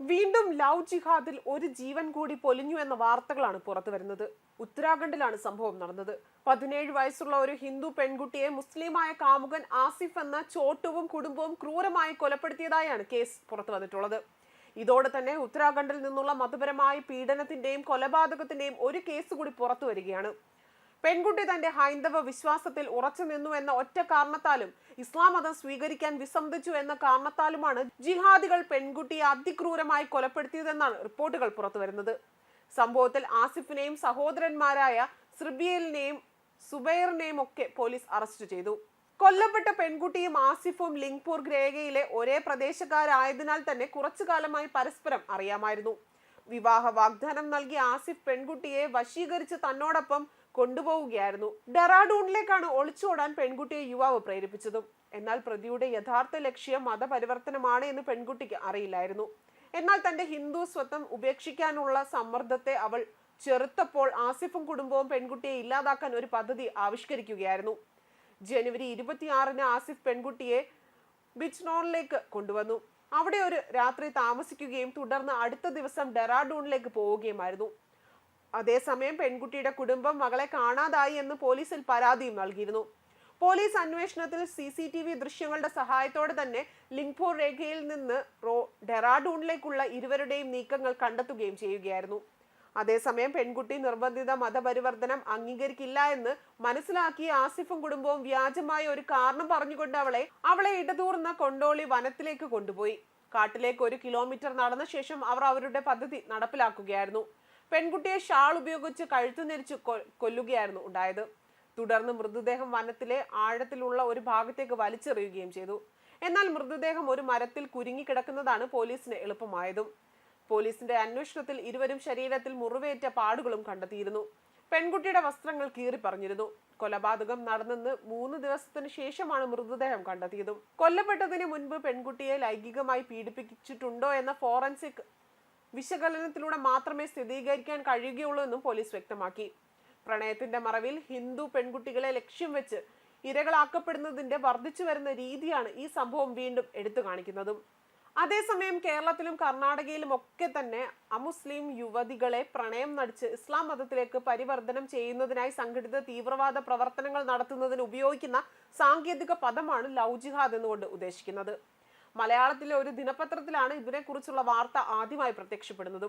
വീണ്ടും ലവ് ജിഹാദിൽ ഒരു ജീവൻ കൂടി പൊലിഞ്ഞു എന്ന വാർത്തകളാണ് പുറത്തു വരുന്നത്. ഉത്തരാഖണ്ഡിലാണ് സംഭവം നടന്നത്. പതിനേഴ് വയസ്സുള്ള ഒരു ഹിന്ദു പെൺകുട്ടിയെ മുസ്ലിമായ കാമുകൻ ആസിഫ് എന്ന ചോട്ടുവും കുടുംബവും ക്രൂരമായി കൊലപ്പെടുത്തിയതായാണ് കേസ് പുറത്തു വന്നിട്ടുള്ളത്. ഇതോടെ തന്നെ ഉത്തരാഖണ്ഡിൽ നിന്നുള്ള മതപരമായ പീഡനത്തിന്റെയും കൊലപാതകത്തിന്റെയും ഒരു കേസ് കൂടി പുറത്തു വരികയാണ്. പെൺകുട്ടി തന്റെ ഹൈന്ദവ വിശ്വാസത്തിൽ ഉറച്ചു നിന്നു എന്ന ഒറ്റ കാരണത്താലും ഇസ്ലാം മതം സ്വീകരിക്കാൻ വിസമ്മതിച്ചു എന്ന കാരണത്താലുമാണ് ജിഹാദികൾ പെൺകുട്ടിയെ അതിക്രൂരമായി കൊലപ്പെടുത്തിയതെന്നാണ് റിപ്പോർട്ടുകൾ പുറത്തുവരുന്നത്. സംഭവത്തിൽ ആസിഫിനെയും സഹോദരന്മാരായ സ്രിബിയലിനെയും സുബൈറിനെയും ഒക്കെ പോലീസ് അറസ്റ്റ് ചെയ്തു. കൊല്ലപ്പെട്ട പെൺകുട്ടിയും ആസിഫും ലിംഗ്പൂർ ഗ്രേഗയിലെ ഒരേ പ്രദേശക്കാരായതിനാൽ തന്നെ കുറച്ചു കാലമായി പരസ്പരം അറിയാമായിരുന്നു. വിവാഹ വാഗ്ദാനം നൽകിയ ആസിഫ് പെൺകുട്ടിയെ വശീകരിച്ച് തന്നോടൊപ്പം കൊണ്ടുപോവുകയായിരുന്നു. ഡെറാഡൂണിലേക്കാണ് ഒളിച്ചോടാൻ പെൺകുട്ടിയെ യുവാവ് പ്രേരിപ്പിച്ചതും. എന്നാൽ പ്രതിയുടെ യഥാർത്ഥ ലക്ഷ്യം മതപരിവർത്തനമാണ് എന്ന് പെൺകുട്ടിക്ക് അറിയില്ലായിരുന്നു. എന്നാൽ തന്റെ ഹിന്ദു സ്വത്വം ഉപേക്ഷിക്കാനുള്ള സമ്മർദ്ദത്തെ അവൾ ചെറുത്തപ്പോൾ ആസിഫും കുടുംബവും പെൺകുട്ടിയെ ഇല്ലാതാക്കാൻ ഒരു പദ്ധതി ആവിഷ്കരിക്കുകയായിരുന്നു. ജനുവരി ഇരുപത്തിയാറിന് ആസിഫ് പെൺകുട്ടിയെ ബിച്ച്നോണിലേക്ക് കൊണ്ടുവന്നു. അവിടെ ഒരു രാത്രി താമസിക്കുകയും തുടർന്ന് അടുത്ത ദിവസം ഡെറാഡൂണിലേക്ക് പോവുകയുമായിരുന്നു. അതേസമയം പെൺകുട്ടിയുടെ കുടുംബം മകളെ കാണാതായി എന്ന് പോലീസിൽ പരാതിയും നൽകിയിരുന്നു. പോലീസ് അന്വേഷണത്തിൽ സി സി ടി വി ദൃശ്യങ്ങളുടെ സഹായത്തോടെ തന്നെ ലിംഗ്പൂർ രേഖയിൽ നിന്ന് റോ ഡെറാഡൂണിലേക്കുള്ള ഇരുവരുടെയും നീക്കങ്ങൾ കണ്ടെത്തുകയും ചെയ്യുകയായിരുന്നു. അതേസമയം പെൺകുട്ടി നിർബന്ധിത മതപരിവർത്തനം അംഗീകരിക്കില്ല എന്ന് മനസ്സിലാക്കിയ ആസിഫും കുടുംബവും വ്യാജമായ ഒരു കാരണം പറഞ്ഞുകൊണ്ട് അവളെ അവളെ ഇടതൂർന്ന കൊണ്ടോളി വനത്തിലേക്ക് കൊണ്ടുപോയി. കാട്ടിലേക്ക് ഒരു കിലോമീറ്റർ നടന്ന ശേഷം അവർ അവരുടെ പദ്ധതി നടപ്പിലാക്കുകയായിരുന്നു. പെൺകുട്ടിയെ ഷാൾ ഉപയോഗിച്ച് കഴുത്തു നെരിച്ച് കൊല്ലുകയായിരുന്നു ഉണ്ടായത്. തുടർന്ന് മൃതദേഹം വനത്തിലെ ആഴത്തിലുള്ള ഒരു ഭാഗത്തേക്ക് വലിച്ചെറിയുകയും ചെയ്തു. എന്നാൽ മൃതദേഹം ഒരു മരത്തിൽ കുരുങ്ങിക്കിടക്കുന്നതാണ് പോലീസിന് എളുപ്പമായതും. പോലീസിന്റെ അന്വേഷണത്തിൽ ഇരുവരും ശരീരത്തിൽ മുറിവേറ്റ പാടുകളും കണ്ടെത്തിയിരുന്നു. പെൺകുട്ടിയുടെ വസ്ത്രങ്ങൾ കീറി പറഞ്ഞിരുന്നു കൊലപാതകം നടന്നെന്ന് മൂന്ന് ദിവസത്തിന് ശേഷമാണ് മൃതദേഹം കണ്ടെത്തിയതും. കൊല്ലപ്പെട്ടതിന് മുൻപ് പെൺകുട്ടിയെ ലൈംഗികമായി പീഡിപ്പിച്ചിട്ടുണ്ടോ എന്ന ഫോറൻസിക് വിശകലനത്തിലൂടെ മാത്രമേ സ്ഥിരീകരിക്കാൻ കഴിയുകയുള്ളൂ എന്നും പോലീസ് വ്യക്തമാക്കി. പ്രണയത്തിന്റെ മറവിൽ ഹിന്ദു പെൺകുട്ടികളെ ലക്ഷ്യം വെച്ച് ഇരകളാക്കപ്പെടുന്നതിന്റെ വർദ്ധിച്ചു വരുന്ന രീതിയാണ് ഈ സംഭവം വീണ്ടും എടുത്തു കാണിക്കുന്നതും. അതേസമയം കേരളത്തിലും കർണാടകയിലും ഒക്കെ തന്നെ അമുസ്ലിം യുവതികളെ പ്രണയം നടിച്ച് ഇസ്ലാം മതത്തിലേക്ക് പരിവർത്തനം ചെയ്യുന്നതിനായി സംഘടിത തീവ്രവാദ പ്രവർത്തനങ്ങൾ നടത്തുന്നതിന് ഉപയോഗിക്കുന്ന സാങ്കേതിക പദമാണ് ലൗജിഹാദ് ജിഹാദ് എന്നുകൊണ്ട് ഉദ്ദേശിക്കുന്നത്. മലയാളത്തിലെ ഒരു ദിനപത്രത്തിലാണ് ഇതിനെക്കുറിച്ചുള്ള വാർത്ത ആദ്യമായി പ്രത്യക്ഷപ്പെടുന്നത്.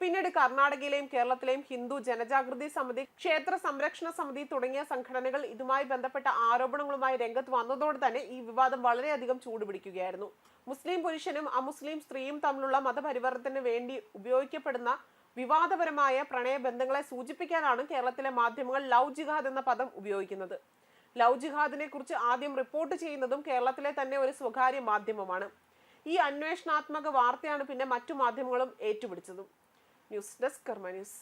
പിന്നീട് കർണാടകയിലെയും കേരളത്തിലെയും ഹിന്ദു ജനജാഗൃതി സമിതി ക്ഷേത്ര സംരക്ഷണ സമിതി തുടങ്ങിയ സംഘടനകൾ ഇതുമായി ബന്ധപ്പെട്ട ആരോപണങ്ങളുമായി രംഗത്ത് വന്നതോടെ തന്നെ ഈ വിവാദം വളരെയധികം ചൂടുപിടിക്കുകയായിരുന്നു. മുസ്ലിം പുരുഷനും അമുസ്ലിം സ്ത്രീയും തമ്മിലുള്ള മതപരിവർത്തനത്തിന് വേണ്ടി ഉപയോഗിക്കപ്പെടുന്ന വിവാദപരമായ പ്രണയബന്ധങ്ങളെ സൂചിപ്പിക്കാനാണ് കേരളത്തിലെ മാധ്യമങ്ങൾ ലവ് ജിഹാദ് എന്ന പദം ഉപയോഗിക്കുന്നത്. ലവ് ജിഹാദിനെ കുറിച്ച് ആദ്യം റിപ്പോർട്ട് ചെയ്യുന്നതും കേരളത്തിലെ തന്നെ ഒരു സ്വകാര്യ മാധ്യമമാണ്. ഈ അന്വേഷണാത്മക വാർത്തയാണ് പിന്നെ മറ്റു മാധ്യമങ്ങളും ഏറ്റുപിടിച്ചതും. News desk Karma news.